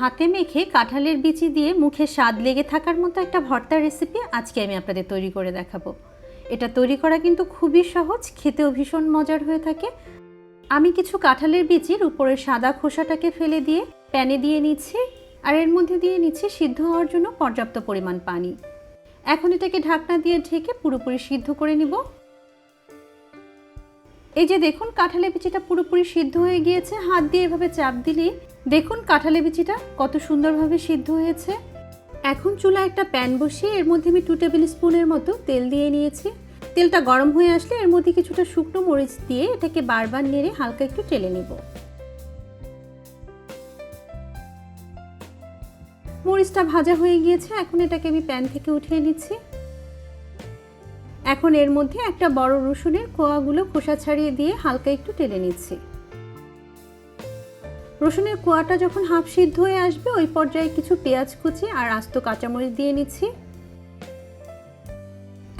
হাতে মেখে কাঁঠালের বিচি দিয়ে মুখে স্বাদ লেগে থাকার মতো একটা ভর্তার রেসিপি আজকে আমি আপনাদের তৈরি করে দেখাবো। এটা তৈরি করা কিন্তু খুবই সহজ, খেতেও ভীষণ মজার হয়ে থাকে। আমি কিছু কাঁঠালের বিচির উপরে সাদা খোসাটাকে ফেলে দিয়ে প্যানে দিয়ে নিচ্ছি আর এর মধ্যে দিয়ে নিচ্ছি সিদ্ধ হওয়ার জন্য পর্যাপ্ত পরিমাণ পানি। এখন এটাকে ঢাকনা দিয়ে ঢেকে পুরোপুরি সিদ্ধ করে নিব। এই যে দেখুন, কাঁঠালের বিচিটা পুরোপুরি সিদ্ধ হয়ে গিয়েছে। হাত দিয়ে এভাবে চাপ দিলে দেখুন কাঁঠালের বিচিটা কত সুন্দরভাবে সিদ্ধ হয়েছে। এখন চুলা একটা প্যান বসিয়ে এর মধ্যে আমি টু টেবিল স্পুনের মতো তেল দিয়ে নিয়েছি। তেলটা গরম হয়ে আসলে এর মধ্যে কিছুটা শুকনো মরিচ দিয়ে এটাকে বারবার নেড়ে হালকা একটু টেলে নেব। মরিচটা ভাজা হয়ে গিয়েছে, এখন এটাকে আমি প্যান থেকে উঠিয়ে নিচ্ছি। এখন এর মধ্যে একটা বড় রসুনের কোয়াগুলো খোসা ছাড়িয়ে দিয়ে হালকা একটু টেলে নিচ্ছি। রসুনের কোয়াটা যখন হাফ সিদ্ধ হয়ে আসবে, ওই পর্যায়ে কিছু পেঁয়াজ কুচি আর আস্ত কাঁচামরিচ দিয়ে নিচ্ছি।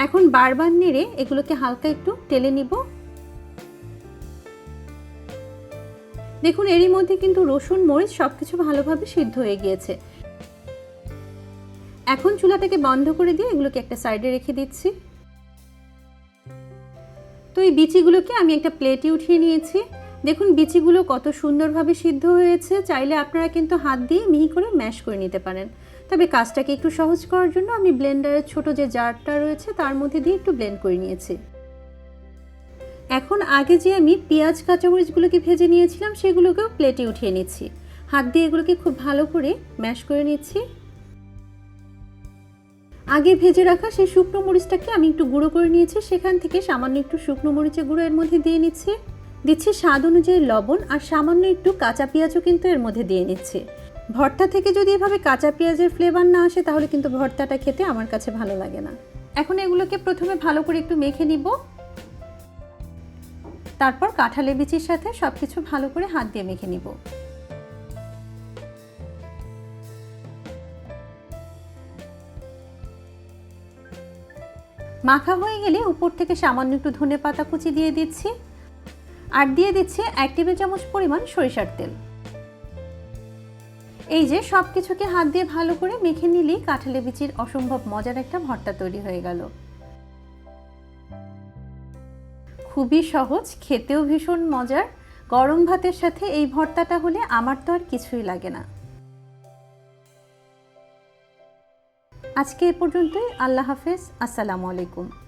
এখন বারবার নেড়ে এগুলোকে হালকা একটু টেলে নিব। দেখুন, এরই মধ্যে কিন্তু রসুন, মরিচ সবকিছু ভালোভাবে সিদ্ধ হয়ে গিয়েছে। এখন চুলাটাকে বন্ধ করে দিয়ে এগুলোকে একটা সাইডে রেখে দিচ্ছি। তো এই বিচিগুলোকে আমি একটা প্লেটে উঠিয়ে নিয়েছি। দেখুন, বিচিগুলো কত সুন্দরভাবে সিদ্ধ হয়েছে। চাইলে আপনারা কিন্তু হাত দিয়ে মিহি করে ম্যাশ করে নিতে পারেন। তবে কাজটাকে একটু সহজ করার জন্য আমি ব্লেন্ডারের ছোট যে জারটা রয়েছে, তার মধ্যে দিয়ে একটু ব্লেন্ড করে নিয়েছি। এখন আগে যে আমি পেঁয়াজ, কাঁচামরিচগুলোকে ভেজে নিয়েছিলাম, সেগুলোকেও প্লেটে উঠিয়ে নিচ্ছি। হাত দিয়ে এগুলোকে খুব ভালো করে ম্যাশ করে নিচ্ছি। আগে ভেজে রাখা সেই শুকনো মরিচটাকে আমি একটু গুঁড়ো করে নিয়েছি। সেখান থেকে সামান্য একটু শুকনো মরিচের গুঁড়ো এর মধ্যে দিয়ে নিচ্ছি। দিচ্ছি স্বাদ অনুযায়ী লবণ আর সামান্য একটু কাঁচা পেঁয়াজও কিন্তু এর মধ্যে দিয়ে নিচ্ছি। ভর্তা থেকে যদি এভাবে কাঁচা পেঁয়াজের ফ্লেভার না আসে, তাহলে কিন্তু ভর্তাটা খেতে আমার কাছে ভালো লাগে না। এখন এগুলোকে প্রথমে ভালো করে একটু মেখে নিব। তারপর কাঁঠালের বিচির সাথে সব কিছু ভালো করে হাত দিয়ে মেখে নিব। মাখা হয়ে গেলে উপর থেকে সামান্য একটু ধনে পাতা কুচি দিয়ে দিচ্ছি। আর দিয়ে দিচ্ছি এক টেবিল চামচ পরিমাণ সরিষার তেল। এই যে সব কিছুকে হাত দিয়ে ভালো করে মেখে নিলেই কাঁঠালে বিচির অসম্ভব মজার একটা ভর্তা তৈরি হয়ে গেল। খুবই সহজ, খেতেও ভীষণ মজার। গরম ভাতের সাথে এই ভর্তাটা হলে আমার তো আর কিছুই লাগে না। আজকে এ পর্যন্তই। আল্লাহ হাফেজ। আসসালামু আলাইকুম।